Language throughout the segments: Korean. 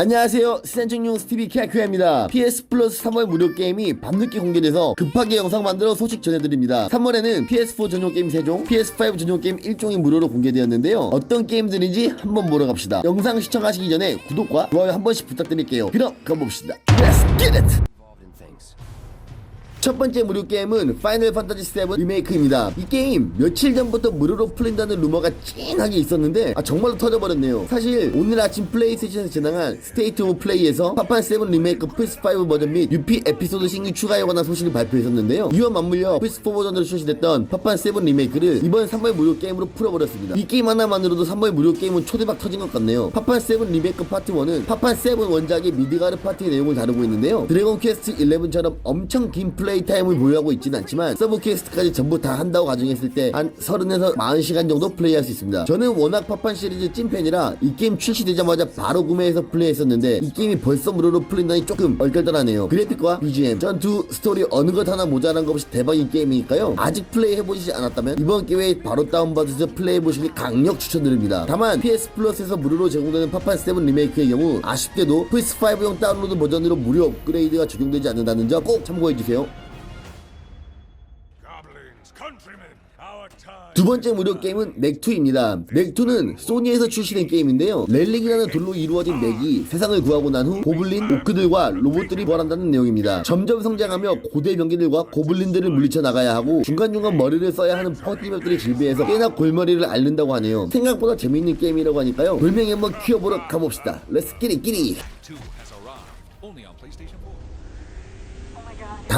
안녕하세요. 시산청용 스티비 캐큐입니다. PS 플러스 3월 무료 게임이 밤늦게 공개돼서 급하게 영상 만들어 소식 전해드립니다. 3월에는 PS4 전용 게임 3종 PS5 전용 게임 1종이 무료로 공개되었는데요. 어떤 게임들인지 한번 보러 갑시다. 영상 시청하시기 전에 구독과 좋아요 한 번씩 부탁드릴게요. 그럼 가봅시다. Let's get it! 첫 번째 무료 게임은 파이널 판타지 7 리메이크입니다. 이 게임 며칠 전부터 무료로 풀린다는 루머가 찐하게 있었는데 아 정말로 터져버렸네요. 사실 오늘 아침 플레이스테이션에서 진행한 스테이트 오브 플레이에서 파판 7 리메이크 플스5 버전 및 UP 에피소드 신규 추가에 관한 소식을 발표했었는데요. 이와 맞물려 플스4 버전으로 출시됐던 파판 7 리메이크를 이번 3월 무료 게임으로 풀어버렸습니다. 이 게임 하나만으로도 3월 무료 게임은 초대박 터진 것 같네요. 파판 7 리메이크 파트 1은 파판 7 원작의 미드가르 파티의 내용을 다루고 있는데요. 드래곤 퀘스트 11처럼 엄청 긴 플레이 타임을 보유하고 있지는 않지만 서브 퀘스트까지 전부 다 한다고 가정했을 때 한 30에서 40시간 정도 플레이할 수 있습니다. 저는 워낙 파판 시리즈 찐팬이라 이 게임 출시되자마자 바로 구매해서 플레이했었는데 이 게임이 벌써 무료로 풀린다니 조금 얼떨떨하네요. 그래픽과 BGM, 전투, 스토리 어느 것 하나 모자란 것 없이 대박인 게임이니까요. 아직 플레이해보시지 않았다면 이번 기회에 바로 다운받으셔서 플레이해보시길 강력 추천드립니다. 다만 PS 플러스에서 무료로 제공되는 파판 7 리메이크의 경우 아쉽게도 플스5용 다운로드 버전으로 무료 업그레이드가 적용되지 않는다는 점 꼭 참고해주세요. 두 번째 무료 게임은 맥2입니다. 맥2는 소니에서 출시된 게임인데요. 렐릭이라는 돌로 이루어진 맥이 세상을 구하고 난 후 고블린, 오크들과 로봇들이 부활한다는 내용입니다. 점점 성장하며 고대 병기들과 고블린들을 물리쳐 나가야 하고 중간중간 머리를 써야 하는 퍼티맵들이 질비해서 꽤나 골머리를 앓는다고 하네요. 생각보다 재밌는 게임이라고 하니까요. 돌멩이 한번 키워보러 가봅시다. 렛츠 끼리 끼리!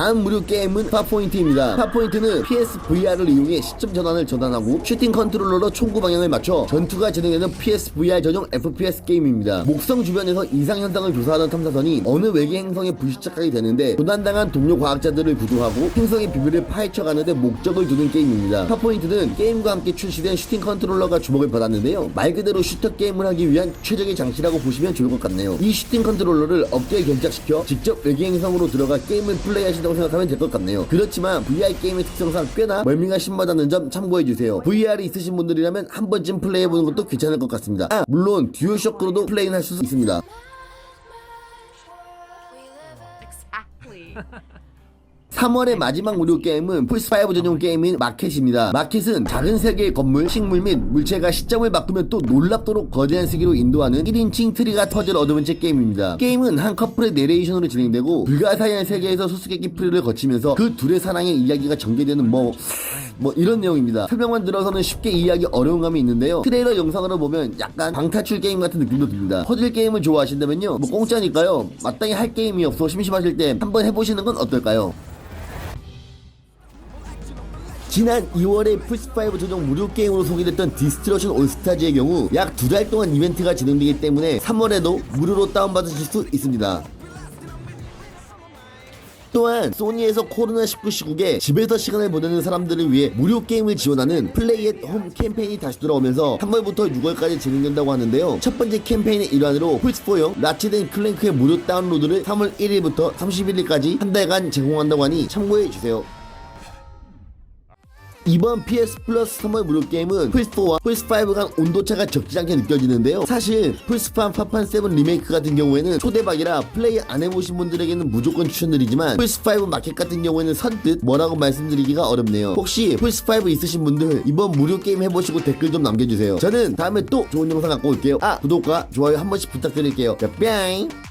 다음 무료 게임은 파포인트입니다. 파포인트는 PSVR을 이용해 시점 전환을 전환하고 슈팅 컨트롤러로 총구 방향을 맞춰 전투가 진행되는 PSVR 전용 FPS 게임입니다. 목성 주변에서 이상 현상을 조사하던 탐사선이 어느 외계 행성에 불시착하게 되는데 도난당한 동료 과학자들을 구조하고 행성의 비밀을 파헤쳐 가는데 목적을 두는 게임입니다. 파포인트는 게임과 함께 출시된 슈팅 컨트롤러가 주목을 받았는데요. 말 그대로 슈터 게임을 하기 위한 최적의 장치라고 보시면 좋을 것 같네요. 이 슈팅 컨트롤러를 어깨에 견착시켜 직접 외계 행성으로 들어가 게임을 플레이하 신다고 생각하면 될 것 같네요. 그렇지만 VR 게임의 특성상 꽤나 멀미가 심하다는 점 참고해주세요. VR이 있으신 분들이라면 한 번쯤 플레이해보는 것도 괜찮을 것 같습니다. 아, 물론 듀얼쇼크로도 플레이는 할 수 있습니다. Exactly. 3월의 마지막 무료 게임은 플스5 전용 게임인 마켓입니다. 마켓은 작은 세계의 건물, 식물 및 물체가 시점을 바꾸면 또 놀랍도록 거대한 세계로 인도하는 1인칭 트리가 터질 어드벤처 게임입니다. 게임은 한 커플의 내레이션으로 진행되고 불가사의한 세계에서 수수께끼 풀이를 거치면서 그 둘의 사랑의 이야기가 전개되는 뭐... 뭐 이런 내용입니다. 설명만 들어서는 쉽게 이해하기 어려운 감이 있는데요. 트레일러 영상으로 보면 약간 방탈출 게임 같은 느낌도 듭니다. 퍼즐 게임을 좋아하신다면요. 뭐 공짜니까요. 마땅히 할 게임이 없어 심심하실 때 한번 해보시는 건 어떨까요? 지난 2월에 플스5 전용 무료 게임으로 소개됐던 디스트러션 올스타즈의 경우 약 두 달 동안 이벤트가 진행되기 때문에 3월에도 무료로 다운받으실 수 있습니다. 또한 소니에서 코로나19 시국에 집에서 시간을 보내는 사람들을 위해 무료 게임을 지원하는 플레이 앳홈 캠페인이 다시 돌아오면서 3월부터 6월까지 진행된다고 하는데요. 첫 번째 캠페인의 일환으로 플스4용 라치덴 클랭크의 무료 다운로드를 3월 1일부터 31일까지 한 달간 제공한다고 하니 참고해주세요. 이번 PS 플러스 3월 무료 게임은 플스4와 플스5 간 온도차가 적지 않게 느껴지는데요. 사실 플스5 파판 7 리메이크 같은 경우에는 초대박이라 플레이 안 해보신 분들에게는 무조건 추천드리지만 플스5 마켓 같은 경우에는 선뜻 뭐라고 말씀드리기가 어렵네요. 혹시 플스5 있으신 분들 이번 무료 게임 해보시고 댓글 좀 남겨주세요. 저는 다음에 또 좋은 영상 갖고 올게요. 아 구독과 좋아요 한 번씩 부탁드릴게요. 자, 뿅!